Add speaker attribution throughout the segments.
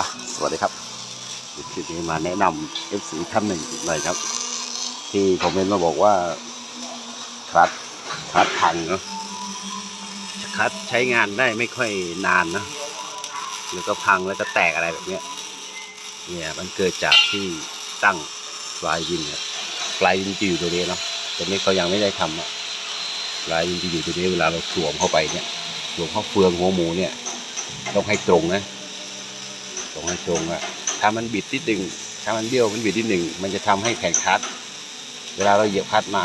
Speaker 1: อะสวัสดีครับคลิปนี้มาแนะนำ F4 ท่านหนึ่งหน่อยครับ ที่คอมเมนต์มาบอกว่าคลัดคลัดพังเนาะคลัดใช้งานได้ไม่ค่อยนานนะแล้วก็พังแล้วก็แตกอะไรแบบเนี้ยเนี่ยมันเกิดจากที่ตั้งปลายวินเนี่ยปลายวินจะอยู่ตัวนี้เนาะแต่นี่เขายังไม่ได้ทำอะปลายวินจะอยู่ตัวนี้เวลาเราสวมเข้าไปเนี่ยสวมเข้าเฟืองหัวหมูเนี่ยต้องให้ตรงนะ ตรงให้ตรงอะถ้ามันบิดนิดหนึ่งถ้ามันเบี้ยวมันบิดนิดหนึ่งมันจะทำให้แผ่นคัดเวลาเราเหยียบคัดมา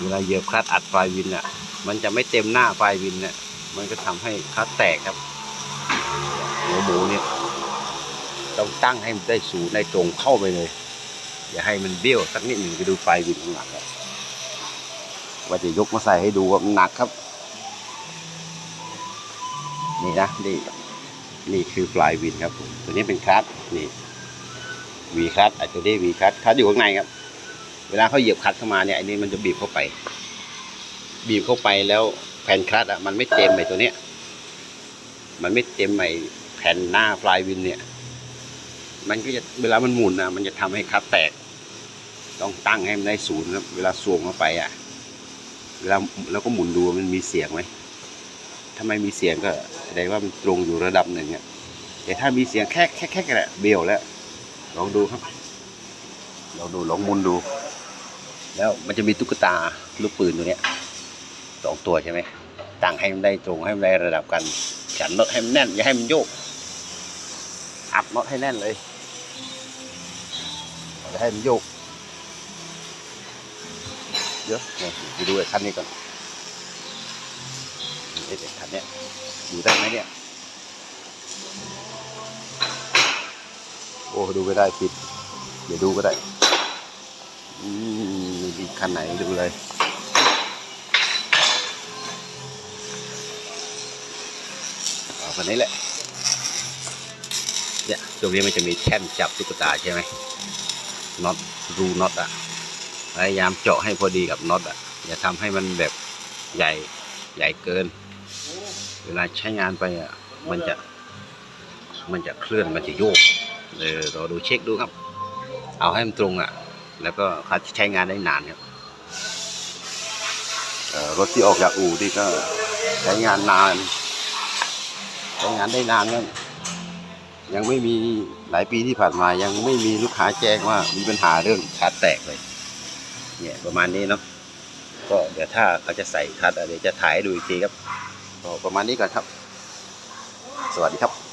Speaker 1: เวลาเหยียบคัดอัดปลายวินอะมันจะไม่เต็มหน้าปลายวินเนี่ยมันก็ทำให้คัดแตกครับหัวหมูเนี่ยต้องตั้งให้มันได้สูงได้ตรงเข้าไปเลย อย่าให้มันเบี้ยวสักนิดหนึ่งไปดูปลายวินข้างหลังอะว่าจะยกมาใส่ให้ดูว่ามันหนักครับ นี่นะนี่ นี่คือปลายวินครับผมตัวนี้เป็นคลัตนี่วีคลัตไอตัวนี้วีคลัตคลัตอยู่ข้างในครับ เวลาเขาเหยียบคลัตเข้ามาเนี่ยไอ้นี่มันจะบีบเข้าไป บีบเข้าไปแล้วแผ่นคลัตอะมันไม่เต็มไอ้ตัวเนี้ยมันไม่เต็มไอ้แผ่นหน้าปลายวินเนี่ย มันก็จะเวลามันหมุนนะมันจะทำให้คลัตแตก ต้องตั้งให้มันได้ศูนย์ครับเวลาสวมเข้าไปอะเวลาแล้วก็หมุนดูมันมีเสียงไหม ถ้าไม่มีเสียงก็แสดงว่ามันตรงอยู่ระดับหนึ่งอะแต่ถ้ามีเสียงแค่แค่แค่แหละเบี้ยวแล้ว ลองดูครับ ลองดูลองมุนดู แล้วมันจะมีตุ๊กตาลูกปืนตัวเนี้ยสองตัวใช่ไหมตั้งให้มันได้ตรงให้มันได้ระดับกันฉันน็อตให้มันแน่นอย่าให้มันโยก อัดน็อตให้แน่นเลยอย่าให้มันโยกเดี๋ยวไปดูไอ้คันนี้ก่อน เด็กคันเนี้ยอยู่ได้ไหมเนี่ยโอ้ดูไม่ได้ปิด เดี๋ยวดูก็ได้อืมมีคันไหนดูเลยเอาคันนี้แหละเนี่ยตรงนี้มันจะมีแท่นจับตุ๊กตาใช่ไหมน็อตรูน็อตอะพยายามเจาะให้พอดีกับน็อตอะอย่าทำให้มันแบบใหญ่ใหญ่เกิน เวลาใช้งานไปอะมันจะมันจะเคลื่อนมันจะโยกเออเราดูเช็คดูครับ เอาให้มันตรงอะ แล้วก็เขาใช้งานได้นานครับรถที่ออกจากอู่ที่ก็ใช้งานนานใช้งานได้นานครับยังไม่มีหลายปีที่ผ่านมายังไม่มีลูกค้าแจ้งว่ามีปัญหาเรื่องคัดแตกเลย เนี่ยประมาณนี้เนาะก็เดี๋ยวถ้าเขาจะใส่คัดเดี๋ยวจะถ่ายดูอีกทีครับ ก็ประมาณนี้ก่อนครับ สวัสดีครับ